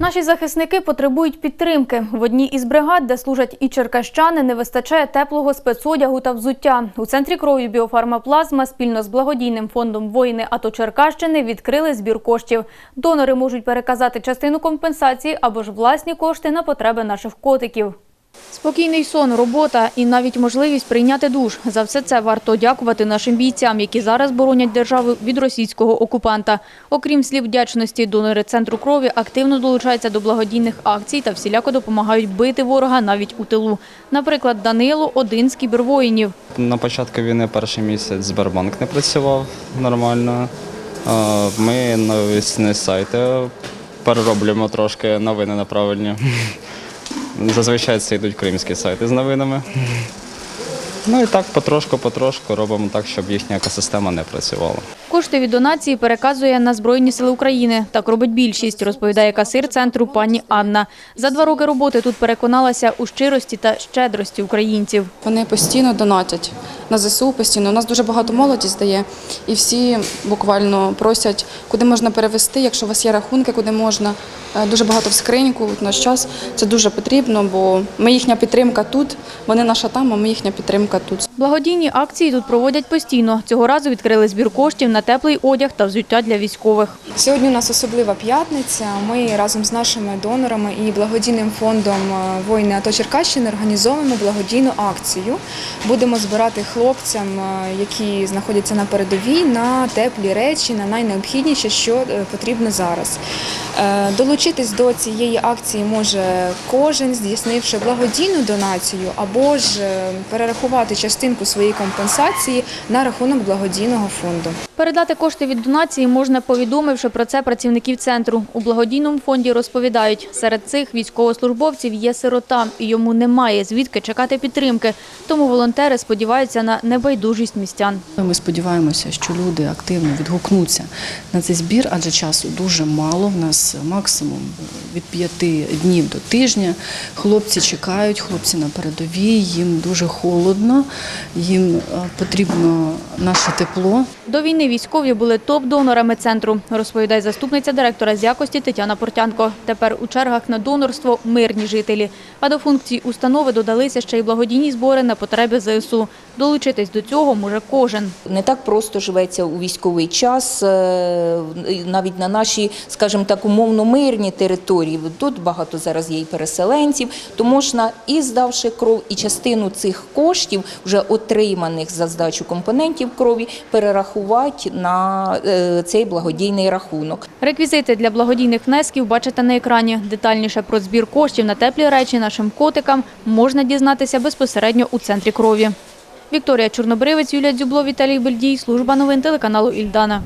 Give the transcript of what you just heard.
Наші захисники потребують підтримки. В одній із бригад, де служать і черкащани, не вистачає теплого спецодягу та взуття. У центрі крові біофармаплазма спільно з благодійним фондом воїни АТО Черкащини відкрили збір коштів. Донори можуть переказати частину компенсації або ж власні кошти на потреби наших котиків. Спокійний сон, робота і навіть можливість прийняти душ. За все це варто дякувати нашим бійцям, які зараз боронять державу від російського окупанта. Окрім слів вдячності, донори центру крові активно долучаються до благодійних акцій та всіляко допомагають бити ворога навіть у тилу. Наприклад, Данило – один з кібервоїнів. На початку війни перший місяць Сбербанк не працював нормально. Ми новісні сайти перероблюємо трошки новини на правильні. Зазвичай це йдуть кримські сайти з новинами. Ну і так потрошку-потрошку робимо так, щоб їхня екосистема не працювала. Кошти від донації переказує на Збройні сили України. Так робить більшість, розповідає касир центру пані Анна. За два роки роботи тут переконалася у щирості та щедрості українців. Вони постійно донатять на ЗСУ постійно. У нас дуже багато молоді здає, і всі буквально просять, куди можна перевести, якщо у вас є рахунки, куди можна. Е, Дуже багато в скриньку. В наш час це дуже потрібно, бо ми їхня підтримка тут, вони наша там, а ми їхня підтримка тут. Благодійні акції тут проводять постійно. Цього разу відкрили збір коштів на теплий одяг та взуття для військових. Сьогодні у нас особлива п'ятниця. Ми разом з нашими донорами і благодійним фондом е, воїни АТО Черкащини організовуємо благодійну акцію. Будемо збирати хлопцям, е, які знаходяться на передовій, на теплі речі, на найнеобхідніше, що е, потрібно зараз. Долучитись до цієї акції може кожен, здійснивши благодійну донацію, або ж перерахувати частинку своєї компенсації на рахунок благодійного фонду. Передати кошти від донації можна, повідомивши про це працівників центру. У благодійному фонді розповідають, серед цих військовослужбовців є сирота, і йому немає звідки чекати підтримки. Тому волонтери сподіваються на небайдужість містян. Ми сподіваємося, що люди активно відгукнуться на цей збір, адже часу дуже мало. В нас максимум від п'яти днів до тижня. Хлопці чекають, хлопці на передовій, їм дуже холодно, їм е, потрібно наше тепло. До війни військові були топ-донорами центру, розповідає заступниця директора з якості Тетяна Портянко. Тепер у чергах на донорство мирні жителі. А до функцій установи додалися ще й благодійні збори на потреби ЗСУ. Долучитись до цього може кожен. Не так просто живеться у військовий час, е, навіть на нашій, скажімо так, умовно мирній території. Тут багато зараз є і переселенців, то можна і здавши кров, і частину цих коштів, вже отриманих за здачу компонентів крові, перерахувати на е, цей благодійний рахунок. Реквізити для благодійних внесків бачите на екрані. Детальніше про збір коштів на теплі речі нашим котикам можна дізнатися безпосередньо у центрі крові. Вікторія Чорнобривець, Юлія Дзюбло, Віталій Бельдій, служба новин телеканалу Ільдана.